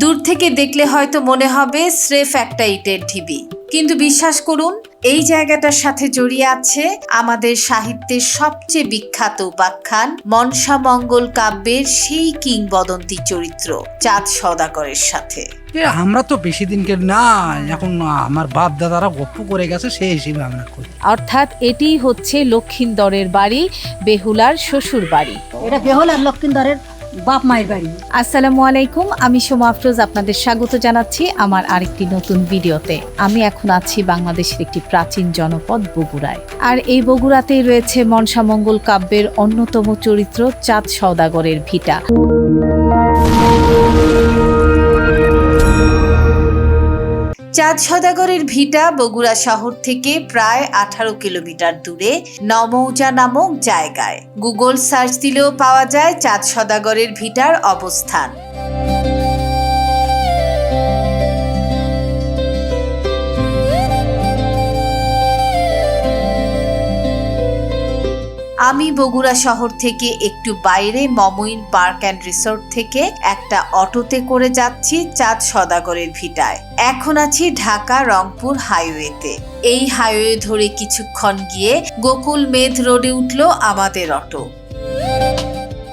দূর থেকে দেখলে হয়তো মনে হবে স্রেফ একটা ইটের ঢিবি। কিন্তু বিশ্বাস করুন এই জায়গাটার সাথে জড়িয়ে আছে আমাদের সাহিত্যের সবচেয়ে বিখ্যাত উপাখ্যান মনসা মঙ্গল কাব্যের সেই কিংবদন্তি চরিত্র চাঁদ সদাগরের সাথে। আমরা তো বেশি দিনকে না এখন আমার বাপ দাদারা গপ্প করে গেছে সেই হিসেবে আমরা করি। অর্থাৎ এটিই হচ্ছে লক্ষিন্দরের বাড়ি বেহুলার শ্বশুর বাড়ি এটা বেহল আর লক্ষিন্দরের বাপ মায়ের বাড়ি। আসসালামু আলাইকুম, আমি সোমা আফরোজ আপনাদের স্বাগত জানাচ্ছি আমার আরেকটি নতুন ভিডিওতে। আমি এখন আছি বাংলাদেশের একটি প্রাচীন জনপদ বগুড়ায়। আর এই বগুড়াতেই রয়েছে মনসামঙ্গল কাব্যের অন্যতম চরিত্র চাঁদ সওদাগরের ভিটা। চাঁদ সদাগরের ভিটা বগুড়া শহর থেকে প্রায় আঠারো কিলোমিটার দূরে নমৌজা নামক জায়গায়। গুগল সার্চ দিলেও পাওয়া যায় চাঁদ সদাগরের ভিটার অবস্থান। আমি বগুড়া শহর থেকে একটু বাইরে মমইন পার্ক অ্যান্ড রিসোর্ট থেকে একটা অটোতে করে যাচ্ছি চাঁদ সদাগরের ভিটায়। এখন আছি ঢাকা রংপুর হাইওয়েতে। এই হাইওয়ে ধরে কিছুক্ষণ গিয়ে গোকুল মেধ রোডে উঠল আমাদের অটো।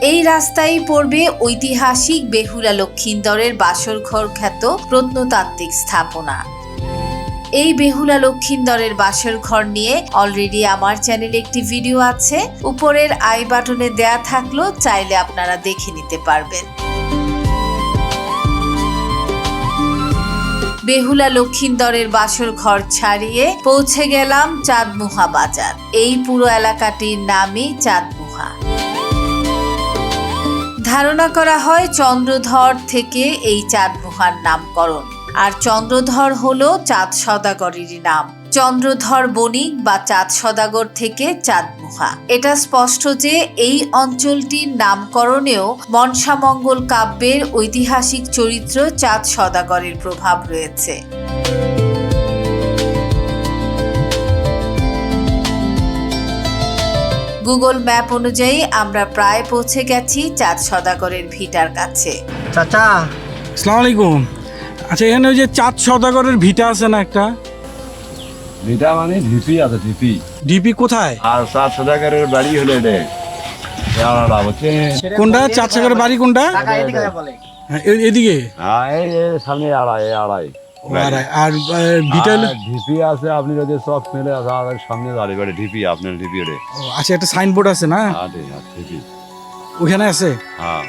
এই রাস্তায় পড়বে ঐতিহাসিক বেহুলা লক্ষিন্দরের বাসরঘর খ্যাত প্রত্নতাত্ত্বিক স্থাপনা। এই বেহুলা লক্ষিন্দরের বাসর ঘর নিয়ে অলরেডি আমার চ্যানেলে একটি ভিডিও আছে। উপরের আই বাটনে দেয়া থাকল, চাইলে আপনারা দেখে নিতে পারবেন। বেহুলা লক্ষিন্দরের বাসর ঘর ছাড়িয়ে পৌঁছে গেলাম চাঁদমুহা বাজার। এই পুরো এলাকাটির নামই চাঁদমুহা। ধারণা করা হয় চন্দ্রধর থেকে এই চাঁদমুহার নামকরণ। আর চন্দ্রধর হলো চাঁদ সদাগরেরই নাম। চন্দ্রধর বণিক বা চাঁদ সদাগর থেকে চাঁদমুহা। এটা স্পষ্ট যে এই অঞ্চলটির নামকরণেও মনসামঙ্গল কাব্যের ঐতিহাসিক চরিত্র চাঁদ সদাগরের প্রভাব রয়েছে। গুগল ম্যাপ অনুযায়ী আমরা প্রায় পৌঁছে গেছি চাঁদ সদাগরের ভিটার কাছে। চাচা আসসালামু আলাইকুম। আচ্ছা এখানে ওই যে চাঁদ সদাগরের ভিটা আছে না একটা? ভিটা মানে ঢিপি আছে ঢিপি। ডিপি কোথায়? আর সাত সদাগরের বাড়ি হলো হচ্ছে কোনটা? চাঁদ সাগরের বাড়ি কোনটা? এদিকে হ্যাঁ, এ- এদিকে? হ্যাঁ, এই এই সামনে আড়াই এই আড়াই। আর আর আহ, ভিটা হলো- আর ঢিপি আছে আপনি যদি সব মেলে আছে আর সামনে দাঁড়িয়ে বাড়ি ঢিপি আপনার ঢিপি ও, আচ্ছা একটা সাইনবোর্ড আছে না? আরে আর ঢিপি। ওখানে আছে? হ্যাঁ।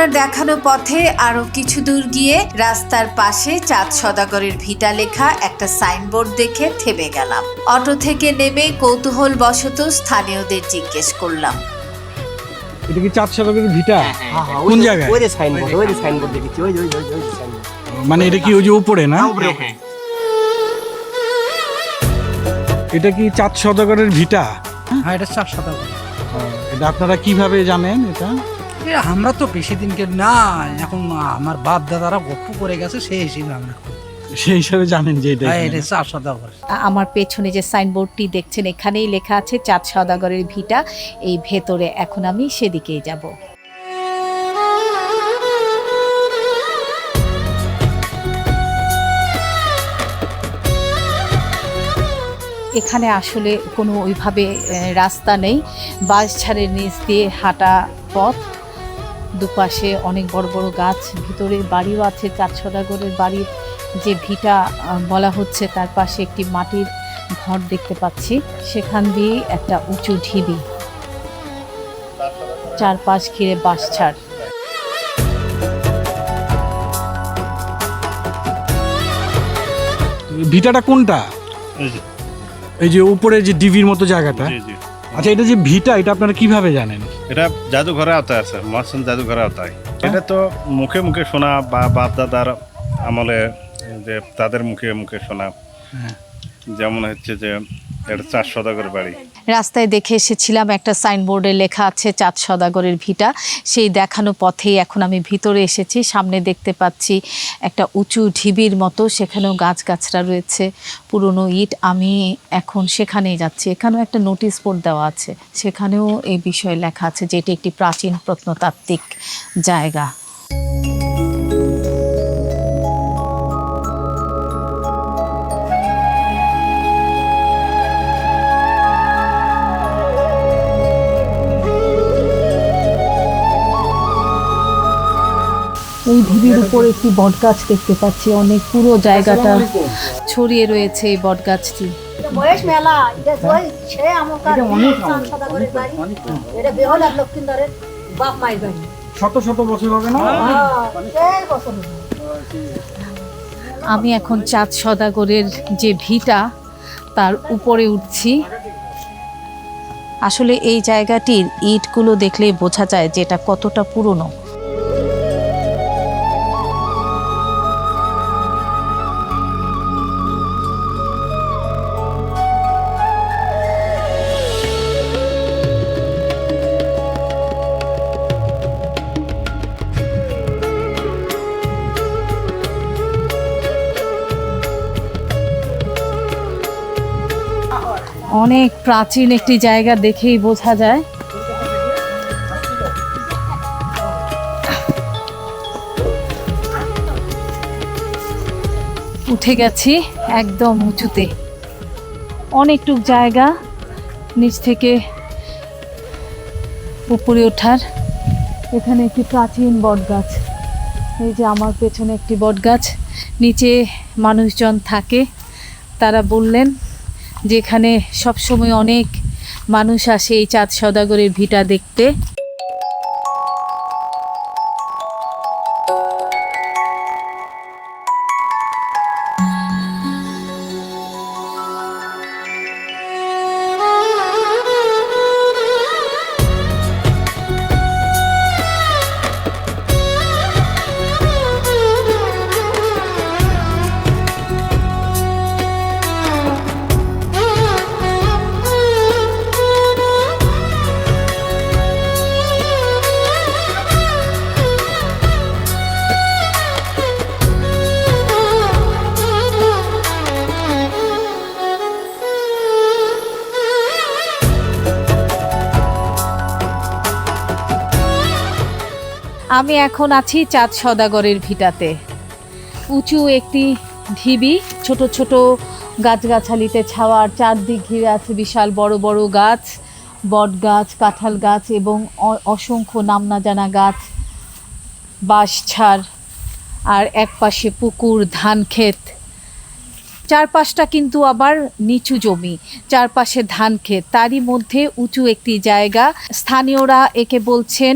ওনার দেখানো পথে আরও কিছু দূর গিয়ে রাস্তার পাশে চাঁদ সদাগরের ভিটা লেখা একটা সাইনবোর্ড দেখে থেমে গেলাম। অটো থেকে নেমে কৌতূহল বশত স্থানীয়দের জিজ্ঞেস করলাম। এটা কি চাঁদ সদাগরের ভিটা? কোন জায়গায়? ওই যে সাইনবোর্ড ওই যে সাইনবোর্ড দেখেছি ওই যে ওই যে ওই যে সাইনবোর্ড। মানে এটা কি ওই যে উপরে না? হ্যাঁ এটা কি চাঁদ সদাগরের ভিটা? হ্যাঁ এটা চার শতাংশ এটা আপনারা কীভাবে জানেন এটা? এ আমরা তো বেশি দিনকে না এখন আমার বাপ দাদারা গপ্প করে গেছে সেই হিসেবে আমরা সেই হিসাবে জানেন যে এটা হ্যাঁ। এটা চার আমার পেছনে যে সাইনবোর্ডটি দেখছেন এখানেই লেখা আছে চাঁদ সওদাগরের ভিটা। এই ভেতরে এখন আমি সেদিকেই যাব। এখানে আসলে কোনো ওইভাবে রাস্তা নেই। বাস ছাড়ের নিচ দিয়ে হাঁটা পথ। দুপাশে অনেক বড় বড় গাছ ভিতরে বাড়িও আছে চাঁদ সদাগরের বাড়ির যে ভিটা বলা হচ্ছে তার পাশে একটি মাটির ঘর দেখতে পাচ্ছি। সেখান দিয়ে একটা উঁচু ঢিবি। চারপাশ ঘিরে বাঁশ ছাড়। ভিটাটা কোনটা? এই যে। উপরে যে ডিবির মতো জায়গাটা। আচ্ছা এটা যে ভিটা এটা আপনারা কীভাবে জানেন? এটা জাদুঘরে আওতায় আছে মহাসন জাদুঘরে আওতায়। এটা তো মুখে মুখে শোনা বা বাপ দাদার আমলে যে তাদের মুখে মুখে শোনা। হ্যাঁ। যেমন হচ্ছে যে এটা চার সদাগর বাড়ি। রাস্তায় দেখে এসেছিলাম, একটা সাইনবোর্ডে লেখা আছে চাঁদ সদাগরের ভিটা। সেই দেখানো পথেই এখন আমি ভিতরে এসেছি, সামনে দেখতে পাচ্ছি একটা উঁচু ঢিবির মতো, সেখানেও গাছগাছরা রয়েছে। পুরনো ইট, আমি এখন সেখানেই যাচ্ছি। এখানেও একটা নোটিশ বোর্ড দেওয়া আছে, সেখানেও এই বিষয়ে লেখা আছে যে এটি একটি প্রাচীন প্রত্নতাত্ত্বিক জায়গা। এই ঢিবির উপর একটি বটগাছ দেখতে পাচ্ছি। অনেক পুরো জায়গাটা ছড়িয়ে রয়েছে এই বটগাছটি। বয়স মেলা এটা ওই আমকার সদাগরের বাড়ি। এটা বেহলার লক্ষ্মীন্দরের বাপ মায়ের বাড়ি। শত শত বছর হবে না? হ্যাঁ, বছর আমি এখন চাঁদ সদাগরের যে ভিটা তার উপরে উঠছি। আসলে এই জায়গাটির ইটগুলো দেখলে বোঝা যায় যে এটা কতটা পুরনো। প্রাচীন একটি জায়গা দেখেই বোঝা যায়। উঠে গেছি একদম উঁচুতে। অনেকটুক জায়গা নিচ থেকে উপরে ওঠার। এখানে একটি প্রাচীন বটগাছ। এই যে আমার পেছনে একটি বটগাছ। নিচে মানুষজন থাকে। তারা বললেন যেখানে সবসময় অনেক মানুষ আসে এই চাঁদ সদাগরের ভিটা দেখতে। আমি এখন আছি চাঁদ সদাগরের ভিটাতে। উঁচু একটি ঢিবি, ছোট ছোট গাছগাছালিতে ছাওয়ার চারদিক ঘিরে আছে বিশাল বড় বড় গাছ, বট গাছ, কাঁঠাল গাছ এবং অসংখ্য নাম না জানা গাছ বাঁশ ছাড় আর এক পাশে পুকুর ধান ক্ষেত চারপাশটা কিন্তু আবার নিচু জমি, চারপাশে ধান ক্ষেত। তারই মধ্যে উঁচু একটি জায়গা। স্থানীয়রা একে বলছেন,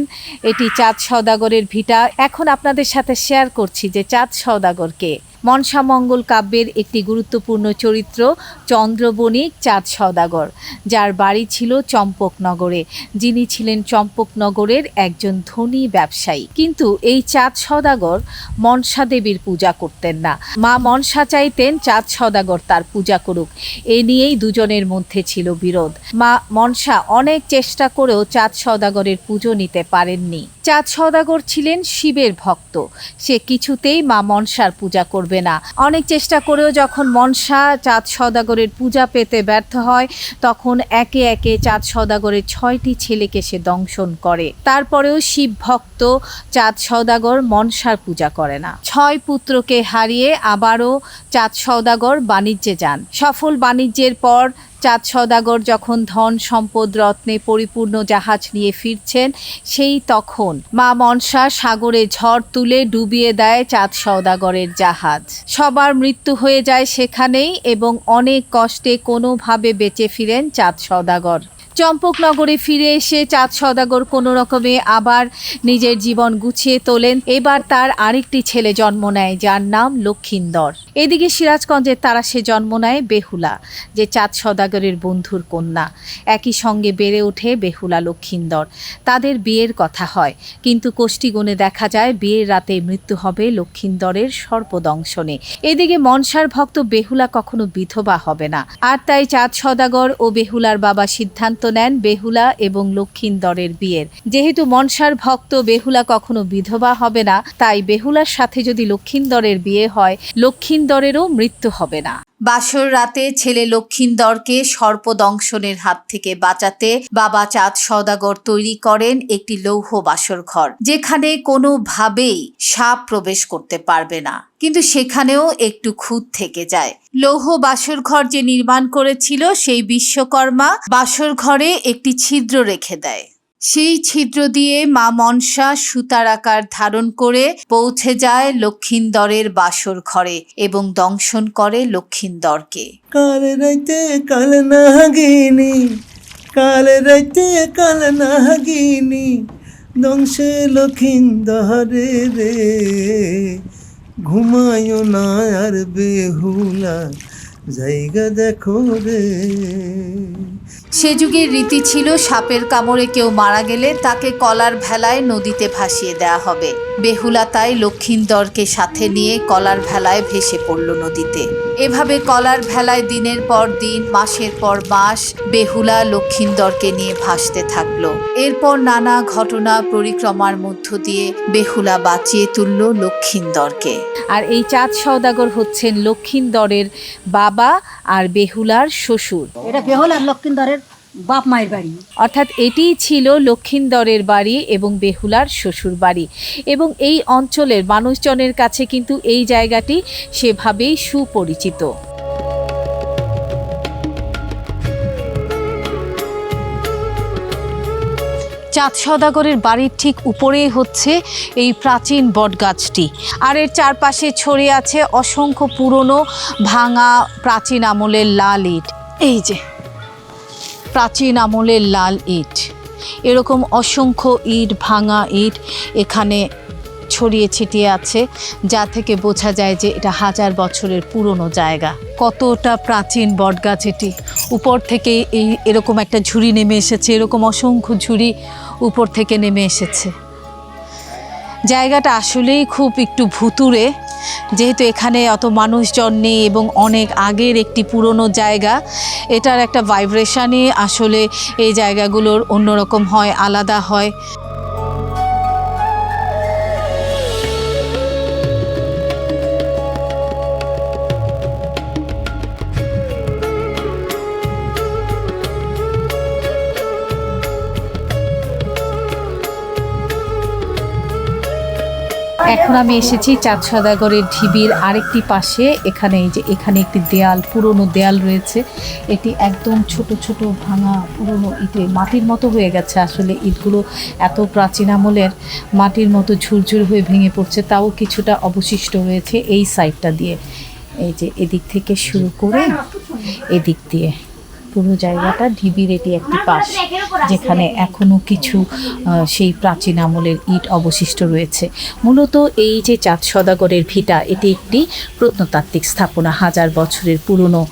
এটি চাঁদ সওদাগরের ভিটা। এখন আপনাদের সাথে শেয়ার করছি যে চাঁদ সওদাগরকে। মনসা মঙ্গল কাব্যের একটি গুরুত্বপূর্ণ চরিত্র চন্দ্রবণিক চাঁদ সওদাগর। যার বাড়ি ছিল চম্পকনগরে। যিনি ছিলেন চম্পকনগরের একজন ধনী ব্যবসায়ী। কিন্তু এই চাঁদ সদাগর মনসা দেবীর পূজা করতেন না। মা মনসা চাইতেন চাঁদ সদাগর তার পূজা করুক। এ নিয়েই দুজনের মধ্যে ছিল বিরোধ। মা মনসা অনেক চেষ্টা করেও চাঁদ সওদাগরের পুজো নিতে পারেননি। চাঁদ সওদাগর ছিলেন শিবের ভক্ত। সে কিছুতেই মা মনসার পূজা করবে না। অনেক চেষ্টা করেও যখন মনসা চাঁদ সদাগরের পূজা পেতে ব্যর্থ হয়, তখন একে একে চাঁদ সদাগরের ছয়টি ছেলেকে সে দংশন করে। তারপরেও শিব ভক্ত চাঁদ সদাগর মনসার পূজা করে না। ছয় পুত্রকে হারিয়ে আবারও চাঁদ সদাগর বাণিজ্যে যান। সফল বাণিজ্যের পর চাঁদ সদাগর যখন ধন সম্পদ রত্নে পরিপূর্ণ জাহাজ নিয়ে ফিরছেন, সেই তখন মা মনসা সাগরে ঝড় তুলে ডুবিয়ে দেয় চাঁদ সদাগরের জাহাজ। সবার মৃত্যু হয়ে যায় সেখানেই এবং অনেক কষ্টে কোনোভাবে বেঁচে ফিরেন চাঁদ সওদাগর চম্পকনগরে ফিরে এসে চাঁদ সদাগর কোনো রকমে আবার নিজের জীবন গুছিয়ে তোলেন। এবার তার আরেকটি ছেলে জন্ম নেয়, যার নাম লক্ষিন্দর। এদিকে সিরাজগঞ্জের তারা সে জন্ম নেয় বেহুলা, যে চাঁদ সদাগরের বন্ধুর কন্যা। একই সঙ্গে বেড়ে ওঠে বেহুলা লক্ষিন্দর। তাদের বিয়ের কথা হয়, কিন্তু কোষ্ঠীগুণে দেখা যায় বিয়ের রাতে মৃত্যু হবে লক্ষিন্দরের সর্পদংশনে। এদিকে মনসার ভক্ত বেহুলা কখনো বিধবা হবে না। আর তাই চাঁদ সদাগর ও বেহুলার বাবা সিদ্ধান্ত নেন বেহুলা এবং লক্ষিন্দরের বিয়ের। যেহেতু মনসার ভক্ত বেহুলা কখনো বিধবা হবে না, তাই বেহুলার সাথে যদি লক্ষিন্দরের বিয়ে হয়, লক্ষিন্দরেরও মৃত্যু হবে না। বাসর রাতে ছেলে লক্ষিন্দরকে সর্পদংশনের হাত থেকে বাঁচাতে বাবা চাঁদ সওদাগর তৈরি করেন একটি লৌহ বাসর ঘর, যেখানে কোনোভাবেই সাপ প্রবেশ করতে পারবে না। কিন্তু সেখানেও একটু খুঁত থেকে যায়। লৌহ বাসর ঘর যে নির্মাণ করেছিল সেই বিশ্বকর্মা বাসর ঘরে একটি ছিদ্র রেখে দেয়। সেই ছিদ্র দিয়ে মা মনসা সুতার আকার ধারণ করে পৌঁছে যায় লক্ষিন্দরের বাসর ঘরে এবং দংশন করে লক্ষিন্দরকে। কাল রাইতে কাল নাগিনি রাইতে কাল নাগিনি, দংশে লক্ষিন্দরে রে ঘুমায়ও না আর বেহুলা। জায়গা দেখো রে। সে যুগের রীতি ছিল, সাপের কামড়ে কেউ মারা গেলে তাকে কলার ভেলায় নদীতে ভাসিয়ে দেয়া হবে। বেহুলা তাই সাথে নিয়ে কলার ভেলায় ভেসে পড়ল নদীতে। এভাবে কলার ভেলায় দিনের পর দিন মাসের পর মাস বেহুলা লক্ষিন্দরকে নিয়ে ভাসতে থাকল। এরপর নানা ঘটনা পরিক্রমার মধ্য দিয়ে বেহুলা বাঁচিয়ে তুলল লক্ষিন্দরকে। আর এই চাঁদ সওদাগর হচ্ছেন লক্ষিন্দরের বাবা আর বেহুলার শ্বশুর। এটা বেহুলার লক্ষ্মীন্দরের বাপ মায়ের বাড়ি। অর্থাৎ এটিই ছিল লক্ষিন্দরের বাড়ি এবং বেহুলার শ্বশুর বাড়ি। এবং এই অঞ্চলের মানুষজনের কাছে কিন্তু এই জায়গাটি সেভাবেই সুপরিচিত। চাঁদ সদাগরের বাড়ির ঠিক উপরেই হচ্ছে এই প্রাচীন বটগাছটি। আর এর চারপাশে ছড়িয়ে আছে অসংখ্য পুরনো, ভাঙা, প্রাচীন আমলের লাল ইট। এই যে প্রাচীন আমলের লাল ইট। এরকম অসংখ্য ইট, ভাঙা ইট এখানে ছড়িয়ে ছিটিয়ে আছে, যা থেকে বোঝা যায় যে এটা হাজার বছরের পুরনো জায়গা। কতটা প্রাচীন বটগাছ এটি। উপর থেকে এই এরকম একটা ঝুড়ি নেমে এসেছে, এরকম অসংখ্য ঝুড়ি উপর থেকে নেমে এসেছে। জায়গাটা আসলেই খুব একটু ভুতুরে যেহেতু এখানে অত মানুষজন নেই এবং অনেক আগের একটি পুরনো জায়গা, এটার একটা ভাইব্রেশানই আসলে এই জায়গাগুলোর অন্যরকম হয়, আলাদা হয়। এখন আমি এসেছি চাঁদ সদাগরের ঢিবির আরেকটি পাশে। এখানে যে, এখানে একটি দেয়াল, পুরনো দেয়াল রয়েছে। এটি একদম ছোট ছোট, ভাঙা, পুরনো ইটে মাটির মতো হয়ে গেছে। আসলে ইটগুলো এত প্রাচীন আমলের, মাটির মতো ঝুরঝুর হয়ে ভেঙে পড়ছে, তাও কিছুটা অবশিষ্ট রয়েছে এই সাইডটা দিয়ে। এই যে, এদিক থেকে শুরু করে এদিক দিয়ে। পুরো জায়গাটা ঢিবির এটি একটি পাশ, যেখানে এখনও কিছু সেই প্রাচীন আমলের ইট অবশিষ্ট রয়েছে। মূলত এই যে চাঁদ সদাগরের ভিটা, এটি একটি প্রত্নতাত্ত্বিক স্থাপনা। হাজার বছরের পুরনো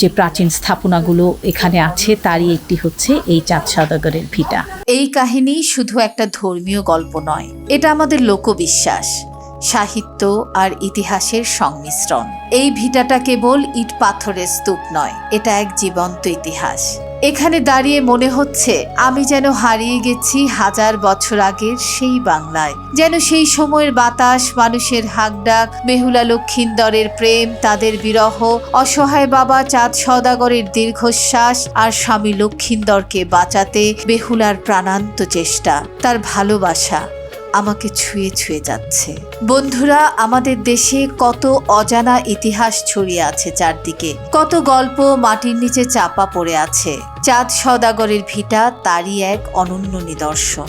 যে প্রাচীন স্থাপনাগুলো এখানে আছে, তারই একটি হচ্ছে এই চাঁদ সদাগরের ভিটা। এই কাহিনী শুধু একটা ধর্মীয় গল্প নয়, এটা আমাদের লোকবিশ্বাস। সাহিত্য আর ইতিহাসের সংমিশ্রণ। এই ভিটাটা কেবল ইট পাথরের স্তূপ নয়, এটা এক জীবন্ত ইতিহাস। এখানে দাঁড়িয়ে মনে হচ্ছে, আমি যেন হারিয়ে গেছি হাজার বছর আগের সেই বাংলায়। যেন সেই সময়ের বাতাস, মানুষের হাকডাক, মেহুলা লক্ষিন্দরের প্রেম, তাদের বিরহ, অসহায় বাবা চাঁদ সদাগরের দীর্ঘশ্বাস আর স্বামী লক্ষিন্দরকে বাঁচাতে বেহুলার প্রাণান্ত চেষ্টা, তার ভালোবাসা। আমাকে ছুঁয়ে ছুঁয়ে যাচ্ছে। বন্ধুরা, আমাদের দেশে কত অজানা ইতিহাস ছড়িয়ে আছে চারদিকে। কত গল্প মাটির নিচে চাপা পড়ে আছে। চাঁদ সদাগরের ভিটা তারই এক অনন্য নিদর্শন।